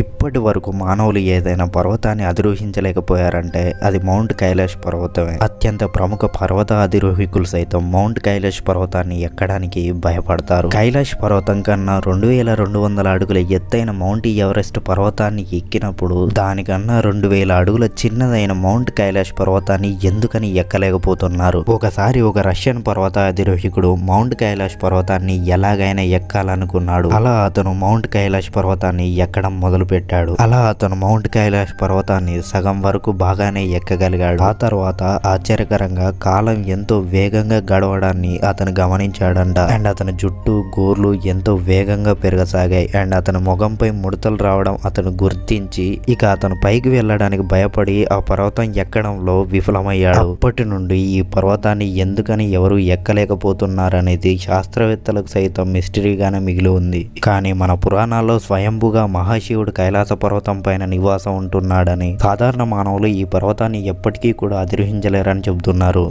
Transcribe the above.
ఇప్పటి వరకు మానవులు ఏదైనా పర్వతాన్ని అధిరోహించలేకపోయారంటే అది మౌంట్ కైలాష్ పర్వతమే. అత్యంత ప్రముఖ పర్వత అధిరోహికులు సైతం మౌంట్ కైలాష్ పర్వతాన్ని ఎక్కడానికి భయపడతారు. కైలాష్ పర్వతం కన్నా రెండు వేల రెండు వందల అడుగుల ఎత్తైన మౌంట్ ఎవరెస్ట్ పర్వతాన్ని ఎక్కినప్పుడు దానికన్నా రెండు వేల అడుగుల చిన్నదైన మౌంట్ కైలాష్ పర్వతాన్ని ఎందుకని ఎక్కలేకపోతున్నారు? ఒకసారి ఒక రష్యన్ పర్వత అధిరోహికుడు మౌంట్ కైలాష్ పర్వతాన్ని ఎలాగైనా ఎక్కాలనుకున్నాడు. అలా అతను మౌంట్ కైలాష్ పర్వతాన్ని ఎక్కడం మొదలు పెట్టాడు. అలా అతను మౌంట్ కైలాష్ పర్వతాన్ని సగం వరకు బాగానే ఎక్కగలిగాడు. ఆ తర్వాత ఆశ్చర్యకరంగా కాలం ఎంతో వేగంగా గడవడాన్ని అతను గమనించాడంట. అండ్ అతని జుట్టు గోర్లు ఎంతో వేగంగా పెరగసాగాయి. అండ్ అతని ముఖంపై ముడతలు రావడం అతను గుర్తించి ఇక అతను పైకి వెళ్ళడానికి భయపడి ఆ పర్వతం ఎక్కడంలో విఫలమయ్యాడు. అప్పటి నుండి ఈ పర్వతాన్ని ఎందుకని ఎవరు ఎక్కలేకపోతున్నారనేది శాస్త్రవేత్తలకు సైతం మిస్టరీగానే మిగిలి ఉంది. కానీ మన పురాణాల్లో స్వయంభుగా మహాశివుడు కైలాస పర్వతం పైన నివాసం ఉంటున్నాడని సాధారణ మానవులు ఈ పర్వతాన్ని ఎప్పటికీ కూడా అధిరోహించలేరని చెబుతున్నారు.